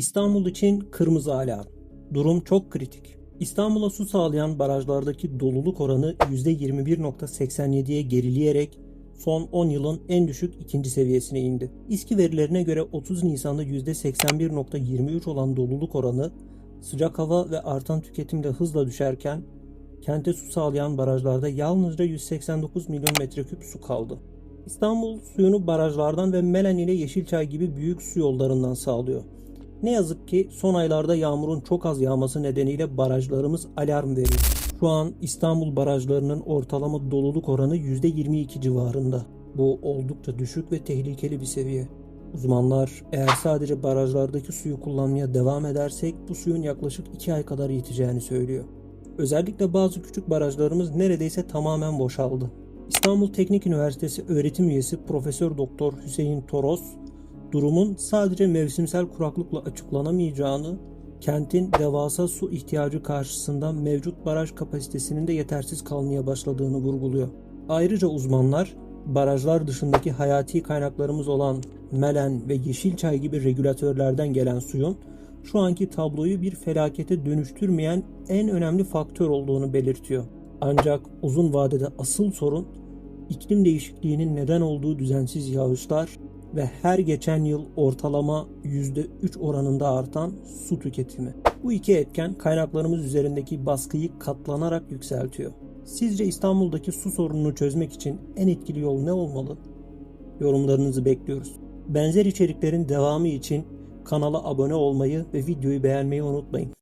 İstanbul için kırmızı alarm. Durum çok kritik. İstanbul'a su sağlayan barajlardaki doluluk oranı %21.87'ye gerileyerek son 10 yılın en düşük ikinci seviyesine indi. İSKİ verilerine göre 30 Nisan'da %81.23 olan doluluk oranı sıcak hava ve artan tüketimle hızla düşerken kente su sağlayan barajlarda yalnızca 189 milyon metreküp su kaldı. İstanbul suyunu barajlardan ve Melen ile Yeşilçay gibi büyük su yollarından sağlıyor. Ne yazık ki son aylarda yağmurun çok az yağması nedeniyle barajlarımız alarm veriyor. Şu an İstanbul barajlarının ortalama doluluk oranı %22 civarında. Bu oldukça düşük ve tehlikeli bir seviye. Uzmanlar eğer sadece barajlardaki suyu kullanmaya devam edersek bu suyun yaklaşık 2 ay kadar yeteceğini söylüyor. Özellikle bazı küçük barajlarımız neredeyse tamamen boşaldı. İstanbul Teknik Üniversitesi öğretim üyesi Profesör Doktor Hüseyin Toros, durumun sadece mevsimsel kuraklıkla açıklanamayacağını, kentin devasa su ihtiyacı karşısında mevcut baraj kapasitesinin de yetersiz kalmaya başladığını vurguluyor. Ayrıca uzmanlar barajlar dışındaki hayati kaynaklarımız olan Melen ve Yeşilçay gibi regülatörlerden gelen suyun şu anki tabloyu bir felakete dönüştürmeyen en önemli faktör olduğunu belirtiyor. Ancak uzun vadede asıl sorun iklim değişikliğinin neden olduğu düzensiz yağışlar ve her geçen yıl ortalama %3 oranında artan su tüketimi. Bu iki etken kaynaklarımız üzerindeki baskıyı katlanarak yükseltiyor. Sizce İstanbul'daki su sorununu çözmek için en etkili yol ne olmalı? Yorumlarınızı bekliyoruz. Benzer içeriklerin devamı için kanala abone olmayı ve videoyu beğenmeyi unutmayın.